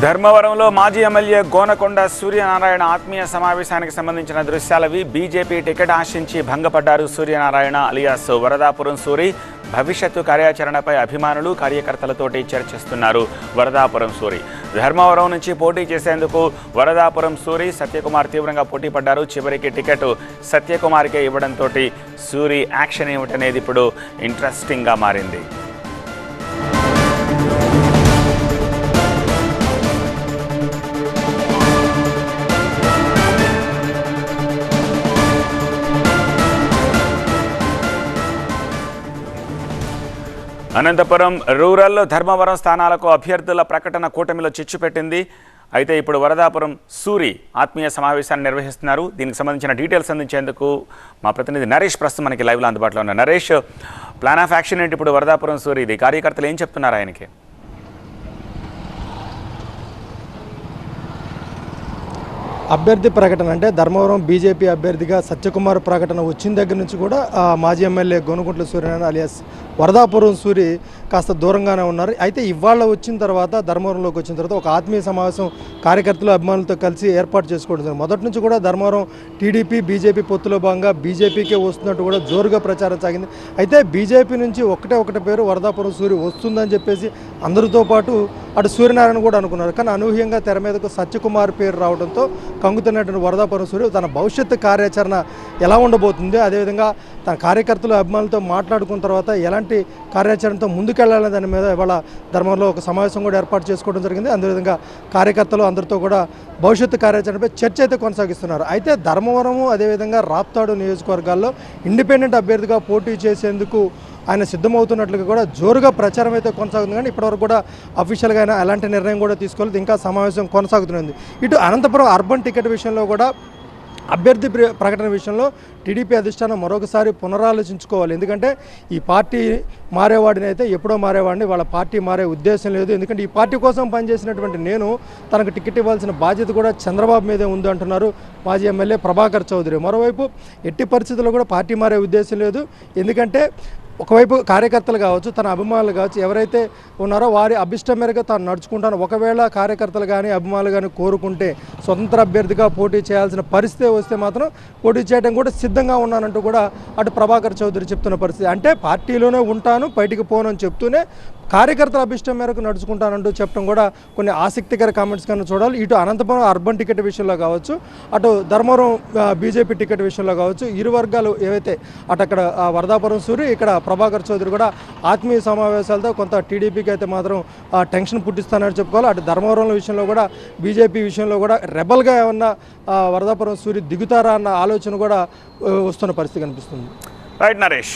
ధర్మవరంలో మాజీ ఎమ్మెల్యే గోనకొండ సూర్యనారాయణ ఆత్మీయ సమావేశానికి సంబంధించిన దృశ్యాలవి బీజేపీ టికెట్ ఆశించి భంగపడ్డారు సూర్యనారాయణ అలియాస్ వరదాపురం సూరి. భవిష్యత్తు కార్యాచరణపై అభిమానులు కార్యకర్తలతోటి చర్చిస్తున్నారు వరదాపురం సూరి. ధర్మవరం నుంచి పోటీ చేసేందుకు వరదాపురం సూరి సత్యకుమార్ తీవ్రంగా పోటీ పడ్డారు. చివరికి టికెట్ సత్యకుమార్కే ఇవ్వడంతో సూరి యాక్షన్ ఏమిటనేది ఇప్పుడు ఇంట్రెస్టింగ్గా మారింది. అనంతపురం రూరల్ ధర్మవరం స్థానాలకు అభ్యర్థుల ప్రకటన కూటమిలో చిచ్చు పెట్టింది. అయితే ఇప్పుడు వరదాపురం సూరి ఆత్మీయ సమావేశాన్ని నిర్వహిస్తున్నారు. దీనికి సంబంధించిన డీటెయిల్స్ అందించేందుకు మా ప్రతినిధి నరేష్ ప్రస్తుతం మనకి లైవ్లో అందుబాటులో ఉన్నారు. నరేష్ ప్లాన్ ఆఫ్ యాక్షన్ ఏంటి ఇప్పుడు వరదాపురం సూరి ఇది కార్యకర్తలు ఏం చెప్తున్నారు ఆయనకి? అభ్యర్థి ప్రకటన అంటే ధర్మవరం బీజేపీ అభ్యర్థిగా సత్యకుమార్ ప్రకటన వచ్చిన దగ్గర నుంచి కూడా మాజీ ఎమ్మెల్యే గోనుగుంట్ల సూర్యనారాయణ అలియాస్ వరదాపురం సూరి కాస్త దూరంగానే ఉన్నారు. అయితే ఇవాళ వచ్చిన తర్వాత ధర్మవరంలోకి వచ్చిన తర్వాత ఒక ఆత్మీయ సమావేశం కార్యకర్తలు అభిమానులతో కలిసి ఏర్పాటు చేసుకోవడం మొదటి నుంచి కూడా ధర్మవరం టీడీపీ బీజేపీ పొత్తులో భాగంగా బీజేపీకే వస్తున్నట్టు కూడా జోరుగా ప్రచారం సాగింది. అయితే బీజేపీ నుంచి ఒకటే ఒకటి పేరు వరదాపురం సూరి వస్తుందని చెప్పేసి అందరితో పాటు అటు సూర్యనారాయణ కూడా అనుకున్నారు. కానీ అనూహ్యంగా తెర మీదకు సత్యకుమార్ పేరు రావడంతో కంగుతున్నటువంటి వరదాపురం సూర్య తన భవిష్యత్తు కార్యాచరణ ఎలా ఉండబోతుంది? అదేవిధంగా తన కార్యకర్తలు అభిమానులతో మాట్లాడుకున్న తర్వాత ఎలాంటి కార్యాచరణతో ముందుకెళ్ళాలనే దాని మీద ఇవాళ ధర్మంలో ఒక సమావేశం కూడా ఏర్పాటు చేసుకోవడం జరిగింది. అదేవిధంగా కార్యకర్తలు అందరితో కూడా భవిష్యత్తు కార్యాచరణపై చర్చ అయితే కొనసాగిస్తున్నారు. అయితే ధర్మవరము అదేవిధంగా రాప్తాడు నియోజకవర్గాల్లో ఇండిపెండెంట్ అభ్యర్థిగా పోటీ చేసేందుకు ఆయన సిద్ధమవుతున్నట్లుగా కూడా జోరుగా ప్రచారం అయితే కొనసాగుతుంది. కానీ ఇప్పటివరకు కూడా అఫీషియల్గా అయినా ఎలాంటి నిర్ణయం కూడా తీసుకోలేదు. ఇంకా సమావేశం కొనసాగుతుంది ఇటు అనంతపురం అర్బన్ టికెట్ విషయంలో కూడా అభ్యర్థి ప్ర- ప్రకటన విషయంలో టీడీపీ అధిష్టానం మరొకసారి పునరాలోచించుకోవాలి. ఎందుకంటే ఈ పార్టీ మారేవాడిని అయితే ఎప్పుడో మారేవాడిని వాళ్ళ పార్టీ మారే ఉద్దేశం లేదు. ఎందుకంటే ఈ పార్టీ కోసం పనిచేసినటువంటి నేను తనకు టికెట్ ఇవ్వాల్సిన బాధ్యత కూడా చంద్రబాబు మీదే ఉంది అంటున్నారు మాజీ ఎమ్మెల్యే ప్రభాకర్ చౌదరి. మరోవైపు ఎట్టి పరిస్థితుల్లో కూడా పార్టీ మారే ఉద్దేశం లేదు. ఎందుకంటే ఒకవైపు కార్యకర్తలు కావచ్చు తన అభిమానులు కావచ్చు ఎవరైతే ఉన్నారో వారి అభిష్టం మేరకు తాను నడుచుకుంటాను. ఒకవేళ కార్యకర్తలు కానీ అభిమానులు కానీ కోరుకుంటే స్వతంత్ర అభ్యర్థిగా పోటీ చేయాల్సిన పరిస్థితి వస్తే మాత్రం పోటీ చేయడం కూడా సిద్ధంగా ఉన్నానంటూ కూడా అటు ప్రభాకర్ చౌదరి చెప్తున్న పరిస్థితి. అంటే పార్టీలోనే ఉంటాను బయటికి పోను అని చెప్తూనే కార్యకర్తల అభిష్టం మేరకు నడుచుకుంటానంటూ చెప్పడం కూడా కొన్ని ఆసక్తికర కామెంట్స్ కన్నా చూడాలి. ఇటు అనంతపురం అర్బన్ టికెట్ విషయంలో కావచ్చు అటు ధర్మవరం బీజేపీ టికెట్ విషయంలో కావచ్చు ఇరు వర్గాలు ఏవైతే అటు అక్కడ వరదాపురం సూరి ఇక్కడ ప్రభాకర్ చౌదరి కూడా ఆత్మీయ సమావేశాలతో కొంత టీడీపీకి అయితే మాత్రం టెన్షన్ పుట్టిస్తానని చెప్పుకోవాలి. అటు ధర్మవరం విషయంలో కూడా బీజేపీ విషయంలో కూడా రెబల్గా ఏమన్నా వరదాపురం సూరి దిగుతారా అన్న ఆలోచన కూడా వస్తున్న పరిస్థితి కనిపిస్తుంది. రైట్ నరేష్.